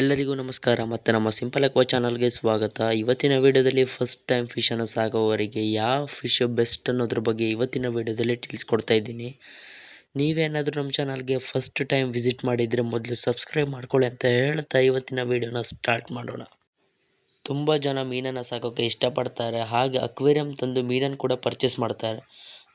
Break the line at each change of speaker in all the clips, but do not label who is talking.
ಎಲ್ಲರಿಗೂ ನಮಸ್ಕಾರ ಮತ್ತು ನಮ್ಮ ಸಿಂಪಲ್ ಅಕ್ವಾ ಚಾನಲ್ಗೆ ಸ್ವಾಗತ. ಇವತ್ತಿನ ವಿಡಿಯೋದಲ್ಲಿ ಫಸ್ಟ್ ಟೈಮ್ ಫಿಶನ್ನು ಸಾಗೋವರಿಗೆ ಯಾವ ಫಿಶ್ ಬೆಸ್ಟ್ ಅನ್ನೋದ್ರ ಬಗ್ಗೆ ಇವತ್ತಿನ ವಿಡಿಯೋದಲ್ಲಿ ತಿಳಿಸ್ಕೊಡ್ತಾ ಇದ್ದೀನಿ. ನೀವೇನಾದರೂ ನಮ್ಮ ಚಾನಲ್ಗೆ ಫಸ್ಟ್ ಟೈಮ್ ವಿಸಿಟ್ ಮಾಡಿದರೆ ಮೊದಲು ಸಬ್ಸ್ಕ್ರೈಬ್ ಮಾಡ್ಕೊಳ್ಳಿ ಅಂತ ಹೇಳ್ತಾ ಇವತ್ತಿನ ವಿಡಿಯೋನ ಸ್ಟಾರ್ಟ್ ಮಾಡೋಣ. ತುಂಬ ಜನ ಮೀನನ್ನು ಸಾಕೋಕ್ಕೆ ಇಷ್ಟಪಡ್ತಾರೆ. ಹಾಗೆ ಅಕ್ವೇರಿಯಂ ತಂದು ಮೀನನ್ನು ಕೂಡ ಪರ್ಚೇಸ್ ಮಾಡ್ತಾರೆ.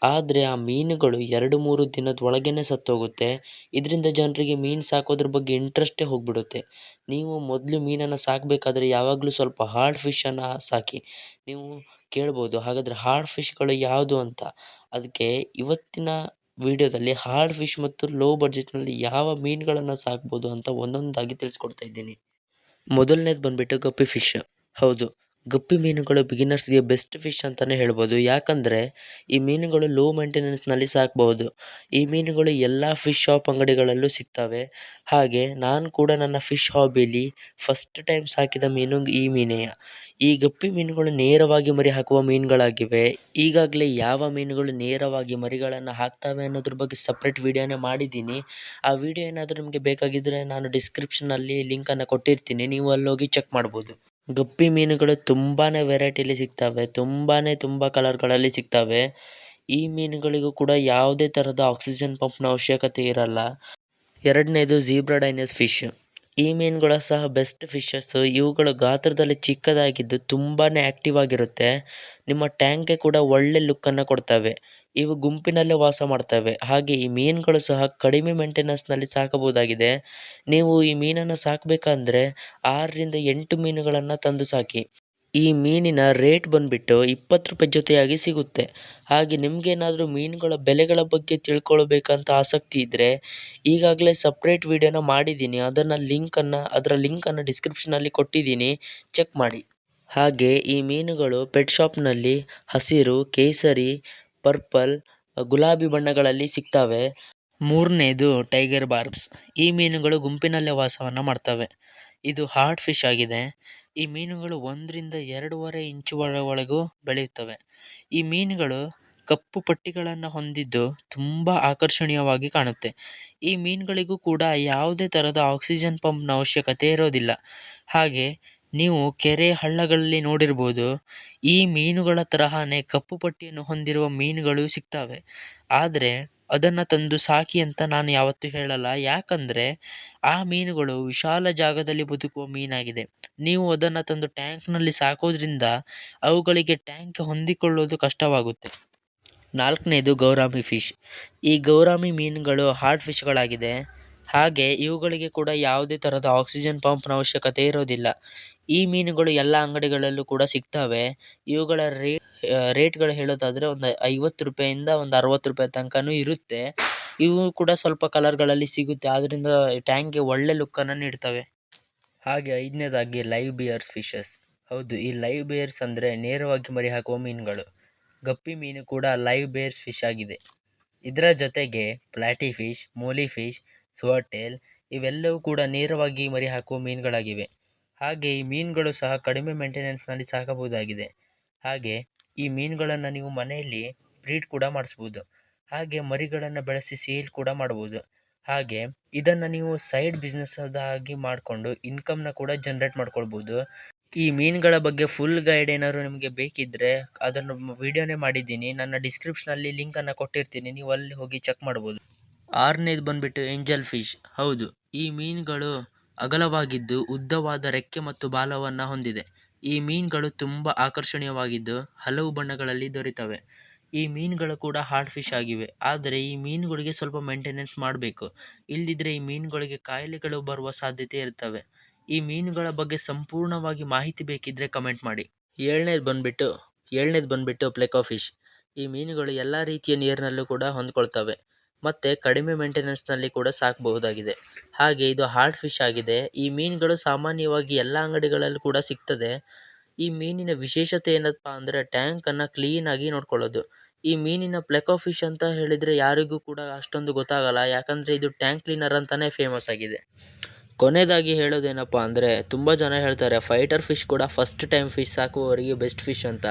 ಆದರೆ ಆ ಮೀನುಗಳು ಎರಡು ಮೂರು ದಿನದ ಒಳಗೇ ಸತ್ತೋಗುತ್ತೆ. ಇದರಿಂದ ಜನರಿಗೆ ಮೀನು ಸಾಕೋದ್ರ ಬಗ್ಗೆ ಇಂಟ್ರೆಸ್ಟೇ ಹೋಗಿಬಿಡುತ್ತೆ. ನೀವು ಮೊದಲು ಮೀನನ್ನು ಸಾಕಬೇಕಾದ್ರೆ ಯಾವಾಗಲೂ ಸ್ವಲ್ಪ ಹಾರ್ಡ್ ಫಿಶನ್ನು ಸಾಕಿ. ನೀವು ಕೇಳ್ಬೋದು, ಹಾಗಾದರೆ ಹಾರ್ಡ್ ಫಿಶ್ಗಳು ಯಾವುದು ಅಂತ. ಅದಕ್ಕೆ ಇವತ್ತಿನ ವಿಡಿಯೋದಲ್ಲಿ ಹಾರ್ಡ್ ಫಿಶ್ ಮತ್ತು ಲೋ ಬಡ್ಜೆಟ್ನಲ್ಲಿ ಯಾವ ಮೀನುಗಳನ್ನು ಸಾಕ್ಬೋದು ಅಂತ ಒಂದೊಂದಾಗಿ ತಿಳಿಸ್ಕೊಡ್ತಾ ಇದ್ದೀನಿ. ಮೊದಲನೇದು ಬಂದುಬಿಟ್ಟು ಗಪ್ಪಿ ಫಿಶ್ ಹೌದು. ಗಪ್ಪಿ ಮೀನುಗಳು ಬಿಗಿನರ್ಸ್ಗೆ ಬೆಸ್ಟ್ ಫಿಶ್ ಅಂತಲೇ ಹೇಳ್ಬೋದು. ಯಾಕಂದರೆ, ಈ ಮೀನುಗಳು ಲೋ ಮೇಂಟೆನೆನ್ಸ್ನಲ್ಲಿ ಸಾಕಬಹುದು ಈ ಮೀನುಗಳು ಎಲ್ಲ ಫಿಶ್ ಶಾಪ್ ಅಂಗಡಿಗಳಲ್ಲೂ ಸಿಗ್ತವೆ. ಹಾಗೆ ನಾನು ಕೂಡ ನನ್ನ ಫಿಶ್ ಹಾಬಿಲಿ ಫಸ್ಟ್ ಟೈಮ್ ಸಾಕಿದ ಮೀನು ಈ ಮೀನೇ. ಈ ಗಪ್ಪಿ ಮೀನುಗಳು ನೇರವಾಗಿ ಮರಿ ಹಾಕುವ ಮೀನುಗಳಾಗಿವೆ. ಈಗಾಗಲೇ ಯಾವ ಮೀನುಗಳು ನೇರವಾಗಿ ಮರಿಗಳನ್ನು ಹಾಕ್ತವೆ ಅನ್ನೋದ್ರ ಬಗ್ಗೆ ಸಪ್ರೇಟ್ ವಿಡಿಯೋನೇ ಮಾಡಿದ್ದೀನಿ. ಆ ವಿಡಿಯೋ ಏನಾದರೂ ನಿಮಗೆ ಬೇಕಾಗಿದ್ದರೆ ನಾನು ಡಿಸ್ಕ್ರಿಪ್ಷನಲ್ಲಿ ಲಿಂಕನ್ನು ಕೊಟ್ಟಿರ್ತೀನಿ. ನೀವು ಅಲ್ಲೋಗಿ ಚೆಕ್ ಮಾಡ್ಬೋದು. ಗಪ್ಪಿ ಮೀನುಗಳು ತುಂಬಾ ವೆರೈಟಿಲಿ ಸಿಗ್ತವೆ. ತುಂಬಾ ತುಂಬ ಕಲರ್ಗಳಲ್ಲಿ ಸಿಗ್ತವೆ. ಈ ಮೀನುಗಳಿಗೂ ಕೂಡ ಯಾವುದೇ ಥರದ ಆಕ್ಸಿಜನ್ ಪಂಪ್ನ ಅವಶ್ಯಕತೆ ಇರಲ್ಲ. ಎರಡನೇದು ಝೀಬ್ರಾಡೈನಸ್ ಫಿಶ್. ಈ ಮೀನುಗಳು ಸಹ ಬೆಸ್ಟ್ ಫಿಶಸ್ಸು ಇವುಗಳು ಗಾತ್ರದಲ್ಲಿ ಚಿಕ್ಕದಾಗಿದ್ದು ತುಂಬಾ ಆ್ಯಕ್ಟಿವ್ ಆಗಿರುತ್ತೆ. ನಿಮ್ಮ ಟ್ಯಾಂಕ್ಗೆ ಕೂಡ ಒಳ್ಳೆ ಲುಕ್ಕನ್ನು ಕೊಡ್ತವೆ. ಇವು ಗುಂಪಿನಲ್ಲೇ ವಾಸ ಮಾಡ್ತವೆ. ಹಾಗೆ ಈ ಮೀನುಗಳು ಸಹ ಕಡಿಮೆ ಮೇಂಟೆನೆನ್ಸ್ನಲ್ಲಿ ಸಾಕಬಹುದಾಗಿದೆ. ನೀವು ಈ ಮೀನನ್ನು ಸಾಕಬೇಕಂದ್ರೆ ಆರರಿಂದ ಎಂಟು ಮೀನುಗಳನ್ನು ತಂದು ಸಾಕಿ. ಈ ಮೀನಿನ ರೇಟ್ ಬಂದುಬಿಟ್ಟು ಇಪ್ಪತ್ತು ರೂಪಾಯಿ ಜೊತೆಯಾಗಿ ಸಿಗುತ್ತೆ. ಹಾಗೆ ನಿಮಗೇನಾದರೂ ಮೀನುಗಳ ಬೆಲೆಗಳ ಬಗ್ಗೆ ತಿಳ್ಕೊಳ್ಬೇಕಂತ ಆಸಕ್ತಿ ಇದ್ದರೆ ಈಗಾಗಲೇ ಸಪ್ರೇಟ್ ವೀಡಿಯೋನ ಮಾಡಿದ್ದೀನಿ. ಅದನ್ನು ಲಿಂಕನ್ನು, ಅದರ ಲಿಂಕನ್ನು ಡಿಸ್ಕ್ರಿಪ್ಷನಲ್ಲಿ ಕೊಟ್ಟಿದ್ದೀನಿ. ಚೆಕ್ ಮಾಡಿ. ಹಾಗೆ ಈ ಮೀನುಗಳು ಪೆಟ್ ಶಾಪ್ನಲ್ಲಿ ಹಸಿರು, ಕೇಸರಿ ಪರ್ಪಲ್ ಗುಲಾಬಿ ಬಣ್ಣಗಳಲ್ಲಿ ಸಿಗ್ತವೆ. ಮೂರನೇದು ಟೈಗರ್ ಬಾರ್ಬ್ಸ್ ಈ ಮೀನುಗಳು ಗುಂಪಿನಲ್ಲೇ ವಾಸವನ್ನು ಮಾಡ್ತವೆ. ಇದು ಹಾರ್ಡ್ ಫಿಶ್ ಆಗಿದೆ. ಈ ಮೀನುಗಳು ಒಂದರಿಂದ ಎರಡೂವರೆ ಇಂಚು ಒಳಗೂ ಬೆಳೆಯುತ್ತವೆ. ಈ ಮೀನುಗಳು ಕಪ್ಪು ಪಟ್ಟಿಗಳನ್ನು ಹೊಂದಿದ್ದು ತುಂಬ ಆಕರ್ಷಣೀಯವಾಗಿ ಕಾಣುತ್ತೆ. ಈ ಮೀನುಗಳಿಗೂ ಕೂಡ ಯಾವುದೇ ಥರದ ಆಕ್ಸಿಜನ್ ಪಂಪ್ನ ಅವಶ್ಯಕತೆ ಇರೋದಿಲ್ಲ. ಹಾಗೆ ನೀವು ಕೆರೆ ಹಳ್ಳಗಳಲ್ಲಿ ನೋಡಿರ್ಬೋದು, ಈ ಮೀನುಗಳ ತರಹನೇ ಕಪ್ಪು ಪಟ್ಟಿಯನ್ನು ಹೊಂದಿರುವ ಮೀನುಗಳು ಸಿಗ್ತವೆ. ಆದರೆ ಅದನ್ನು ತಂದು ಸಾಕಿ ಅಂತ ನಾನು ಯಾವತ್ತೂ ಹೇಳಲ್ಲ. ಯಾಕಂದರೆ ಆ ಮೀನುಗಳು ವಿಶಾಲ ಜಾಗದಲ್ಲಿ ಬದುಕುವ ಮೀನಾಗಿದೆ. ನೀವು ಅದನ್ನು ತಂದು ಟ್ಯಾಂಕ್ನಲ್ಲಿ ಸಾಕೋದ್ರಿಂದ ಅವುಗಳಿಗೆ ಟ್ಯಾಂಕ್ ಹೊಂದಿಕೊಳ್ಳೋದು ಕಷ್ಟವಾಗುತ್ತೆ. ನಾಲ್ಕನೇದು ಗೌರಾಮಿ ಫಿಶ್. ಈ ಗೌರಾಮಿ ಮೀನುಗಳು ಹಾರ್ಡ್ ಫಿಶ್ಗಳಾಗಿದೆ. ಹಾಗೆ ಇವುಗಳಿಗೆ ಕೂಡ ಯಾವುದೇ ಥರದ ಆಕ್ಸಿಜನ್ ಪಂಪ್ನ ಅವಶ್ಯಕತೆ ಇರೋದಿಲ್ಲ. ಈ ಮೀನುಗಳು ಎಲ್ಲ ಅಂಗಡಿಗಳಲ್ಲೂ ಕೂಡ ಸಿಗ್ತವೆ. ಇವುಗಳ ರೇಟ್ ರೇಟ್ಗಳು ಹೇಳೋದಾದರೆ ಒಂದು ಐವತ್ತು ರೂಪಾಯಿಂದ ಒಂದು ಅರವತ್ತು ರೂಪಾಯಿ ತನಕನೂ ಇರುತ್ತೆ. ಇವು ಕೂಡ ಸ್ವಲ್ಪ ಕಲರ್ಗಳಲ್ಲಿ ಸಿಗುತ್ತೆ. ಆದ್ದರಿಂದ ಟ್ಯಾಂಕ್ಗೆ ಒಳ್ಳೆ ಲುಕ್ಕನ್ನು ನೀಡ್ತವೆ. ಹಾಗೆ ಐದನೇದಾಗಿ ಲೈವ್ ಬಿಯರ್ಸ್ ಫಿಶಸ್ ಹೌದು, ಈ ಲೈವ್ ಬೇರ್ಸ್ ಅಂದರೆ ನೇರವಾಗಿ ಮರಿ ಹಾಕುವ ಮೀನುಗಳು. ಗಪ್ಪಿ ಮೀನು ಕೂಡ ಲೈವ್ ಬೇರ್ಸ್ ಫಿಶ್ ಆಗಿದೆ. ಇದರ ಜೊತೆಗೆ platy fish molly fish swordtail ಇವೆಲ್ಲವೂ ಕೂಡ ನೇರವಾಗಿ ಮರಿ ಹಾಕುವ ಮೀನುಗಳಾಗಿವೆ. ಹಾಗೆ ಈ ಮೀನುಗಳು ಸಹ ಕಡಿಮೆ ಮೇಂಟೆನೆನ್ಸ್ನಲ್ಲಿ ಸಾಕಬಹುದಾಗಿದೆ ಹಾಗೆ ಈ ಮೀನುಗಳನ್ನು ನೀವು ಮನೆಯಲ್ಲಿ ಬ್ರೀಡ್ ಕೂಡ ಮಾಡಿಸ್ಬೋದು. ಹಾಗೆ ಮರಿಗಳನ್ನು ಬೆಳೆಸಿ ಸೇಲ್ ಕೂಡ ಮಾಡ್ಬೋದು ಹಾಗೆ ಇದನ್ನು ನೀವು ಸೈಡ್ ಬಿಸ್ನೆಸ್ಸಾಗಿ ಮಾಡಿಕೊಂಡು ಇನ್ಕಮ್ನ ಕೂಡ ಜನ್ರೇಟ್ ಮಾಡ್ಕೊಳ್ಬೋದು. ಈ ಮೀನುಗಳ ಬಗ್ಗೆ ಫುಲ್ ಗೈಡ್ ಏನಾದ್ರು ನಿಮಗೆ ಬೇಕಿದ್ದರೆ ಅದನ್ನು ವಿಡಿಯೋನೇ ಮಾಡಿದ್ದೀನಿ. ನನ್ನ ಡಿಸ್ಕ್ರಿಪ್ಷನಲ್ಲಿ ಲಿಂಕನ್ನು ಕೊಟ್ಟಿರ್ತೀನಿ. ನೀವು ಅಲ್ಲಿ ಹೋಗಿ ಚೆಕ್ ಮಾಡ್ಬೋದು. ಆರನೇದು ಬಂದುಬಿಟ್ಟು ಏಂಜಲ್ ಫಿಶ್. ಹೌದು, ಈ ಮೀನುಗಳು ಅಗಲವಾಗಿದ್ದು ಉದ್ದವಾದ ರೆಕ್ಕೆ ಮತ್ತು ಬಾಲವನ್ನು ಹೊಂದಿದೆ. ಈ ಮೀನುಗಳು ತುಂಬ ಆಕರ್ಷಣೀಯವಾಗಿದ್ದು ಹಲವು ಬಣ್ಣಗಳಲ್ಲಿ ದೊರೆತವೆ. ಈ ಮೀನುಗಳು ಕೂಡ ಹಾರ್ಡ್ ಫಿಶ್ ಆಗಿವೆ. ಆದರೆ ಈ ಮೀನುಗಳಿಗೆ ಸ್ವಲ್ಪ ಮೇಂಟೆನೆನ್ಸ್ ಮಾಡಬೇಕು. ಇಲ್ಲದಿದ್ದರೆ ಈ ಮೀನುಗಳಿಗೆ ಕಾಯಿಲೆಗಳು ಬರುವ ಸಾಧ್ಯತೆ ಇರ್ತವೆ. ಈ ಮೀನುಗಳ ಬಗ್ಗೆ ಸಂಪೂರ್ಣವಾಗಿ ಮಾಹಿತಿ ಬೇಕಿದ್ದರೆ ಕಮೆಂಟ್ ಮಾಡಿ. ಏಳನೇದು ಬಂದುಬಿಟ್ಟು ಏಳನೇದು ಬಂದುಬಿಟ್ಟು ಪ್ಲೆಕೋ ಫಿಶ್. ಈ ಮೀನುಗಳು ಎಲ್ಲ ರೀತಿಯ ನೀರಿನಲ್ಲೂ ಕೂಡ ಹೊಂದ್ಕೊಳ್ತವೆ. ಮತ್ತು ಕಡಿಮೆ ಮೇಂಟೆನೆನ್ಸ್ನಲ್ಲಿ ಕೂಡ ಸಾಕಬಹುದಾಗಿದೆ. ಹಾಗೆ ಇದು ಹಾರ್ಡ್ ಫಿಶ್ ಆಗಿದೆ. ಈ ಮೀನುಗಳು ಸಾಮಾನ್ಯವಾಗಿ ಎಲ್ಲ ಅಂಗಡಿಗಳಲ್ಲೂ ಕೂಡ ಸಿಗ್ತದೆ. ಈ ಮೀನಿನ ವಿಶೇಷತೆ ಏನಪ್ಪ ಅಂದರೆ ಟ್ಯಾಂಕನ್ನು ಕ್ಲೀನಾಗಿ ನೋಡ್ಕೊಳ್ಳೋದು. ಈ ಮೀನಿನ ಪ್ಲೆಕೋ ಫಿಶ್ ಅಂತ ಹೇಳಿದರೆ ಯಾರಿಗೂ ಕೂಡ ಅಷ್ಟೊಂದು ಗೊತ್ತಾಗಲ್ಲ. ಯಾಕಂದರೆ ಇದು ಟ್ಯಾಂಕ್ ಕ್ಲೀನರ್ ಅಂತಲೇ ಫೇಮಸ್ ಆಗಿದೆ. ಕೊನೆಯದಾಗಿ ಹೇಳೋದೇನಪ್ಪ ಅಂದರೆ, ತುಂಬ ಜನ ಹೇಳ್ತಾರೆ ಫೈಟರ್ ಫಿಶ್ ಕೂಡ ಫಸ್ಟ್ ಟೈಮ್ ಫಿಶ್ ಸಾಕುವವರಿಗೆ ಬೆಸ್ಟ್ ಫಿಶ್ ಅಂತ.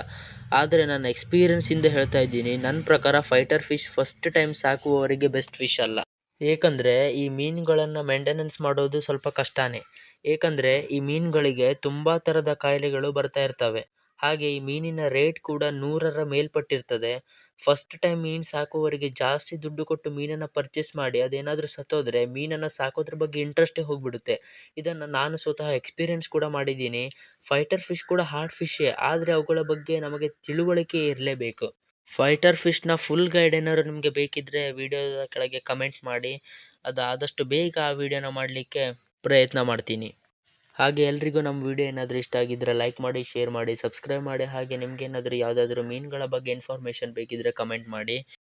ಆದರೆ ನನ್ನ ಎಕ್ಸ್ಪೀರಿಯನ್ಸಿಂದ ಹೇಳ್ತಾ ಇದ್ದೀನಿ ನನ್ನ ಪ್ರಕಾರ ಫೈಟರ್ ಫಿಶ್ ಫಸ್ಟ್ ಟೈಮ್ ಸಾಕುವವರಿಗೆ ಬೆಸ್ಟ್ ಫಿಶ್ ಅಲ್ಲ. ಏಕೆಂದರೆ, ಈ ಮೀನುಗಳನ್ನು ಮೇಂಟೆನೆನ್ಸ್ ಮಾಡೋದು ಸ್ವಲ್ಪ ಕಷ್ಟನೇ. ಏಕೆಂದರೆ, ಈ ಮೀನುಗಳಿಗೆ ತುಂಬ ಥರದ ಕಾಯಿಲೆಗಳು ಬರ್ತಾ ಇರ್ತವೆ. ಹಾಗೆ ಈ ಮೀನಿನ ರೇಟ್ ಕೂಡ ನೂರರ ಮೇಲ್ಪಟ್ಟಿರ್ತದೆ. ಫಸ್ಟ್ ಟೈಮ್ ಮೀನು ಸಾಕುವವರಿಗೆ ಜಾಸ್ತಿ ದುಡ್ಡು ಕೊಟ್ಟು ಮೀನನ್ನು ಪರ್ಚೇಸ್ ಮಾಡಿ ಅದೇನಾದರೂ ಸತ್ತೋದ್ರೆ ಮೀನನ್ನು ಸಾಕೋದ್ರ ಬಗ್ಗೆ ಇಂಟ್ರೆಸ್ಟೇ ಹೋಗಿಬಿಡುತ್ತೆ. ಇದನ್ನು ನಾನು ಸ್ವತಃ ಎಕ್ಸ್ಪೀರಿಯನ್ಸ್ ಕೂಡ ಮಾಡಿದ್ದೀನಿ. ಫೈಟರ್ ಫಿಶ್ ಕೂಡ ಹಾರ್ಡ್ ಫಿಶ್ಶೇ ಆದರೆ ಅವುಗಳ ಬಗ್ಗೆ ನಮಗೆ ತಿಳುವಳಿಕೆ ಇರಲೇಬೇಕು. ಫೈಟರ್ ಫಿಶ್ನ ಫುಲ್ ಗೈಡ್ ಏನಾದ್ರು ನಿಮಗೆ ಬೇಕಿದ್ದರೆ ವಿಡಿಯೋದ ಕೆಳಗೆ ಕಮೆಂಟ್ ಮಾಡಿ. ಅದು ಆದಷ್ಟು ಬೇಗ ಆ ವಿಡಿಯೋನ ಮಾಡಲಿಕ್ಕೆ ಪ್ರಯತ್ನ ಮಾಡ್ತೀನಿ. ಹಾಗೆ ಎಲ್ರಿಗೂ ನಮ್ಮ ವಿಡಿಯೋ ಏನಾದರೂ ಇಷ್ಟ ಆಗಿದ್ದರೆ ಲೈಕ್ ಮಾಡಿ ಶೇರ್ ಮಾಡಿ ಸಬ್ಸ್ಕ್ರೈಬ್ ಮಾಡಿ, ಹಾಗೆ ನಿಮಗೇನಾದರೂ ಯಾವುದಾದ್ರೂ ಮೀನುಗಳ ಬಗ್ಗೆ ಇನ್ಫಾರ್ಮೇಷನ್ ಬೇಕಿದ್ದರೆ ಕಮೆಂಟ್ ಮಾಡಿ.